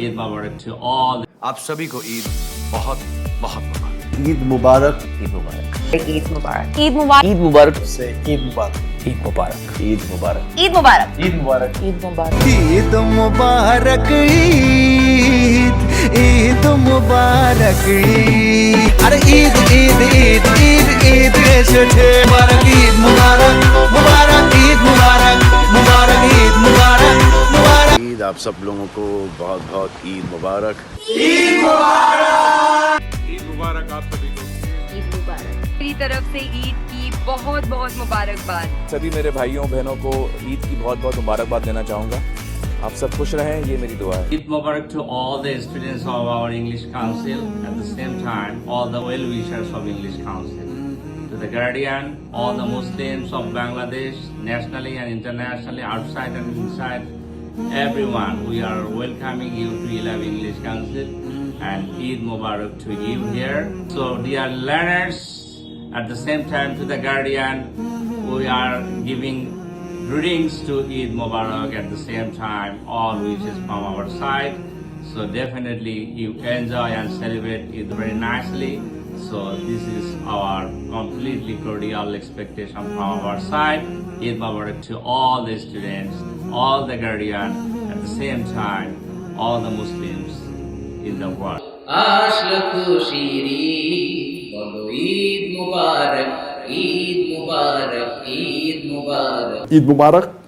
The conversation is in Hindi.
Eid Mubarak to all आप सभी को ईद बहुत बहुत मुबारक ईद मुबारक ईद मुबारक Eid Mubarak. ईद मुबारक ईद मुबारक से ईद मुबारक ईद मुबारक ईद मुबारक Eid Mubarak. ईद मुबारक Eid Mubarak. ईद मुबारक ईद ईद मुबारक ईद अरे ईद ईद ईद ईद ईद मुबारक ईद मुबारक आप सब लोगों को बहुत बहुत ईद मुबारक। ईद मुबारक! ईद मुबारक आप सभी को। ईद मुबारक। मेरी तरफ़ से ईद की बहुत बहुत मुबारकबाद। सभी मेरे भाइयों बहनों को ईद की बहुत बहुत मुबारकबाद देना चाहूँगा। आप सब खुश रहें ये मेरी दुआ है। Eid Mubarak to all the students of our English council at the same time all the well wishers of English council to the guardian all the Muslims of Bangladesh nationally and internationally outside and inside everyone, we are welcoming you to Ilab English Council and Eid Mubarak to you here. So, dear learners, at the same time, to the Guardian, we are giving greetings to Eid Mubarak at the same time, all wishes from our side. So definitely you enjoy and celebrate it very nicely. So this is our completely cordial expectation from our side. Eid Mubarak to all the students, all the guardians at the same time, all the Muslims in the world. Eid Mubarak, Eid Mubarak, Eid Mubarak. Eid Mubarak.